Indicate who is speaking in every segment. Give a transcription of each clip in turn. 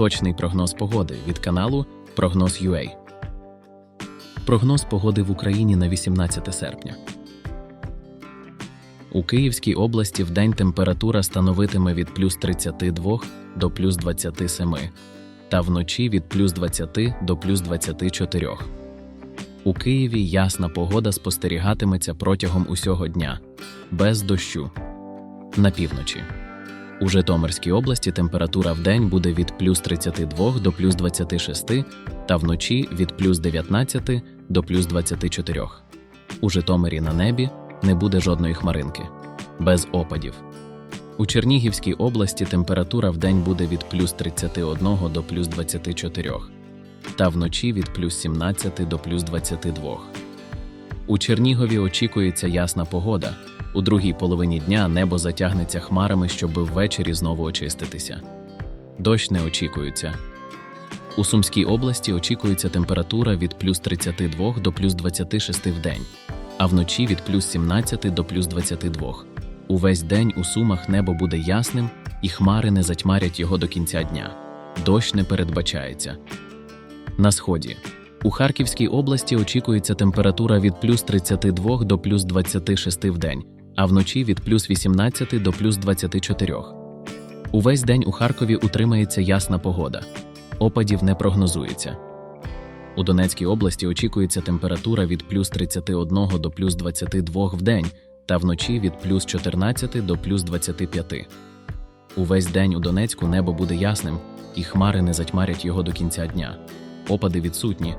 Speaker 1: Точний прогноз погоди від каналу Прогноз UA. Прогноз погоди в Україні на 18 серпня. У Київській області вдень температура становитиме від плюс 32 до плюс 27, та вночі від плюс 20 до плюс 24. У Києві ясна погода спостерігатиметься протягом усього дня, без дощу. На півночі. У Житомирській області температура вдень буде від плюс 32 до плюс 26, та вночі від плюс 19 до плюс 24. У Житомирі на небі не буде жодної хмаринки, без опадів. У Чернігівській області температура вдень буде від плюс 31 до плюс 24, та вночі від плюс 17 до плюс 22. У Чернігові очікується ясна погода. У другій половині дня небо затягнеться хмарами, щоб ввечері знову очиститися. Дощ не очікується. У Сумській області очікується температура від плюс 32 до плюс 26 в день, а вночі від плюс 17 до плюс 22. Увесь день у Сумах небо буде ясним, і хмари не затьмарять його до кінця дня. Дощ не передбачається. На сході. У Харківській області очікується температура від плюс 32 до плюс 26 в день, а вночі від плюс 18 до плюс 24. Увесь день у Харкові утримається ясна погода. Опадів не прогнозується. У Донецькій області очікується температура від плюс 31 до плюс 22 в день та вночі від плюс 14 до плюс 25. Увесь день у Донецьку небо буде ясним, і хмари не затьмарять його до кінця дня. Опади відсутні.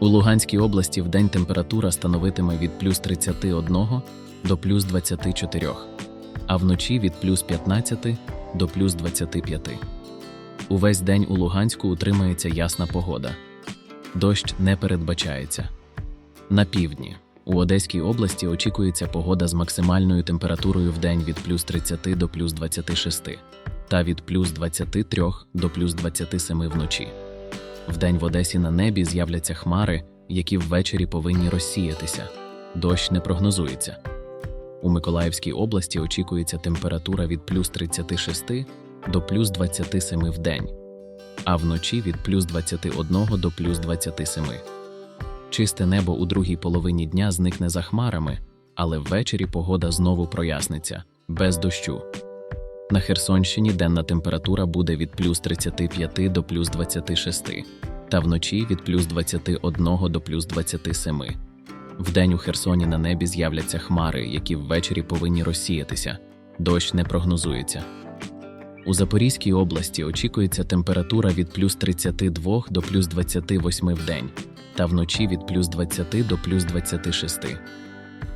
Speaker 1: У Луганській області вдень температура становитиме від плюс 31 до плюс 24, а вночі від плюс 15 до плюс 25. Увесь день у Луганську утримається ясна погода. Дощ не передбачається. На півдні. У Одеській області очікується погода з максимальною температурою в день від плюс 30 до плюс 26 та від плюс 23 до плюс 27 вночі. Вдень в Одесі на небі з'являться хмари, які ввечері повинні розсіятися. Дощ не прогнозується. У Миколаївській області очікується температура від плюс 36 до плюс 27 в день, а вночі від плюс 21 до плюс 27. Чисте небо у другій половині дня зникне за хмарами, але ввечері погода знову проясниться без дощу. На Херсонщині денна температура буде від плюс 35 до плюс 26, та вночі від плюс 21 до плюс 27. Вдень у Херсоні на небі з'являться хмари, які ввечері повинні розсіятися. Дощ не прогнозується. У Запорізькій області очікується температура від плюс 32 до плюс 28 в день, та вночі від плюс 20 до плюс 26.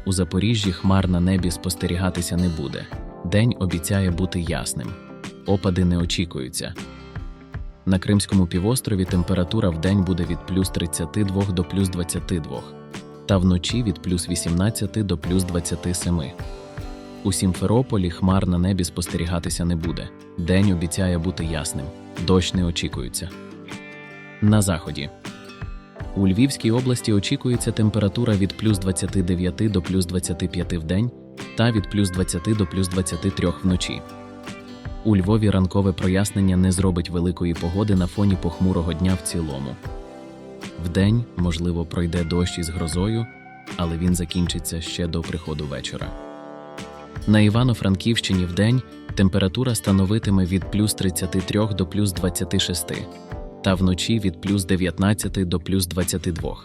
Speaker 1: У Запоріжжі хмар на небі спостерігатися не буде. День обіцяє бути ясним. Опади не очікуються. На Кримському півострові температура в день буде від плюс 32 до плюс 22, та вночі від плюс 18 до плюс 27. У Сімферополі хмар на небі спостерігатися не буде. День обіцяє бути ясним. Дощ не очікується. На заході. У Львівській області очікується температура від плюс 29 до плюс 25 в день та від плюс 20 до плюс 23 вночі. У Львові ранкове прояснення не зробить великої погоди на фоні похмурого дня в цілому. Вдень, можливо, пройде дощ із грозою, але він закінчиться ще до приходу вечора. На Івано-Франківщині вдень температура становитиме від плюс 33 до плюс 26, та вночі від плюс 19 до плюс 22.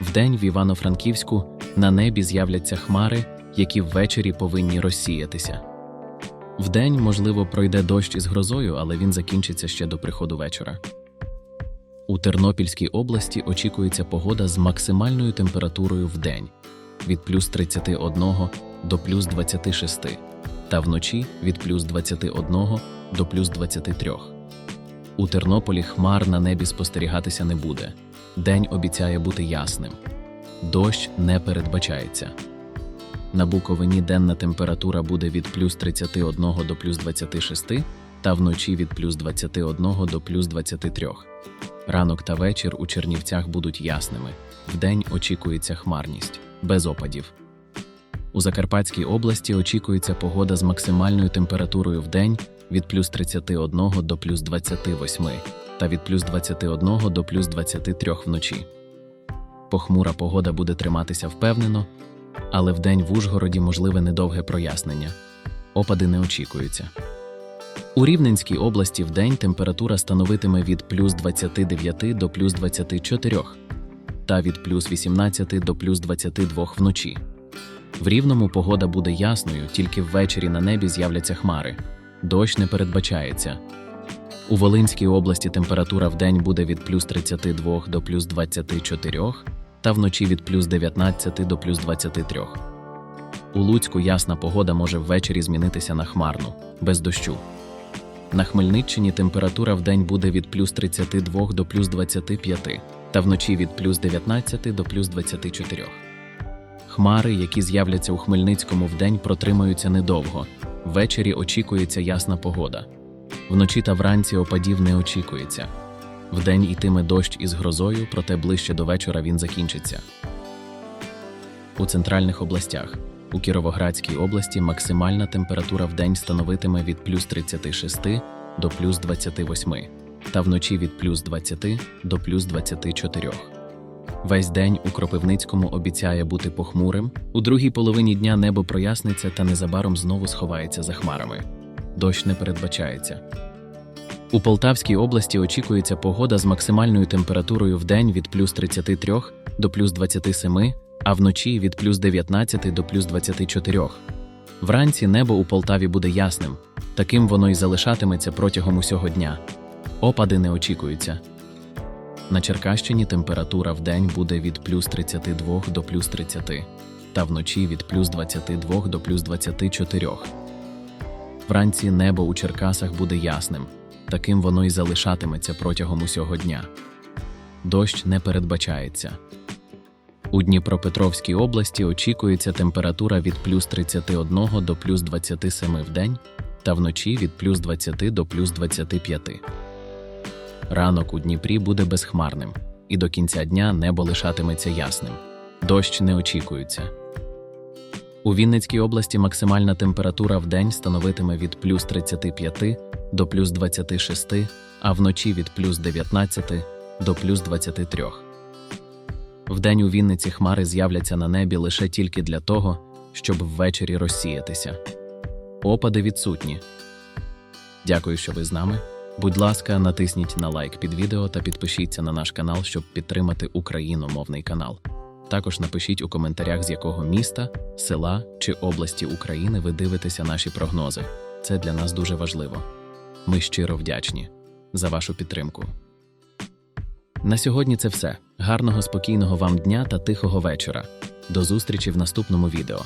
Speaker 1: Вдень в Івано-Франківську на небі з'являться хмари, які ввечері повинні розсіятися. Вдень, можливо, пройде дощ із грозою, але він закінчиться ще до приходу вечора. У Тернопільській області очікується погода з максимальною температурою в день від плюс 31 до плюс 26, та вночі від плюс 21 до плюс 23. У Тернополі хмар на небі спостерігатися не буде. День обіцяє бути ясним. Дощ не передбачається. На Буковині денна температура буде від плюс 31 до плюс 26, та вночі від плюс 21 до плюс 23. Ранок та вечір у Чернівцях будуть ясними. Вдень очікується хмарність, без опадів. У Закарпатській області очікується погода з максимальною температурою в день від плюс 31 до плюс 28 та від плюс 21 до плюс 23 вночі. Похмура погода буде триматися впевнено, але вдень в Ужгороді можливе недовге прояснення. Опади не очікуються. У Рівненській області вдень температура становитиме від плюс 29 до плюс 24 та від плюс 18 до плюс 22 вночі. В Рівному погода буде ясною, тільки ввечері на небі з'являться хмари. Дощ не передбачається. У Волинській області температура вдень буде від плюс 32 до плюс 24 та вночі від плюс 19 до плюс 23. У Луцьку ясна погода може ввечері змінитися на хмарну, без дощу. На Хмельниччині температура вдень буде від плюс 32 до плюс 25 та вночі від плюс 19 до плюс 24. Хмари, які з'являться у Хмельницькому вдень, протримаються недовго. Ввечері очікується ясна погода. Вночі та вранці опадів не очікується. Вдень йтиме дощ із грозою, проте ближче до вечора він закінчиться. У центральних областях. У Кіровоградській області максимальна температура вдень становитиме від плюс 36 до плюс 28, та вночі від плюс 20 до плюс 24. Весь день у Кропивницькому обіцяє бути похмурим. У другій половині дня небо проясниться та незабаром знову сховається за хмарами. Дощ не передбачається. У Полтавській області очікується погода з максимальною температурою в день від плюс 33 до плюс 27, а вночі від плюс 19 до плюс 24. Вранці небо у Полтаві буде ясним, таким воно й залишатиметься протягом усього дня. Опади не очікуються. На Черкащині температура в день буде від плюс 32 до плюс 30, та вночі від плюс 22 до плюс 24. Вранці небо у Черкасах буде ясним, таким воно й залишатиметься протягом усього дня. Дощ не передбачається. У Дніпропетровській області очікується температура від плюс 31 до плюс 27 в день та вночі від плюс 20 до плюс 25. Ранок у Дніпрі буде безхмарним, і до кінця дня небо лишатиметься ясним. Дощ не очікується. У Вінницькій області максимальна температура в день становитиме від плюс 35 до плюс 26, а вночі від плюс 19 до плюс 23. Вдень у Вінниці хмари з'являться на небі лише тільки для того, щоб ввечері розсіятися. Опади відсутні. Дякую, що ви з нами. Будь ласка, натисніть на лайк під відео та підпишіться на наш канал, щоб підтримати україномовний канал. Також напишіть у коментарях, з якого міста, села чи області України ви дивитеся наші прогнози. Це для нас дуже важливо. Ми щиро вдячні за вашу підтримку. На сьогодні це все. Гарного спокійного вам дня та тихого вечора. До зустрічі в наступному відео.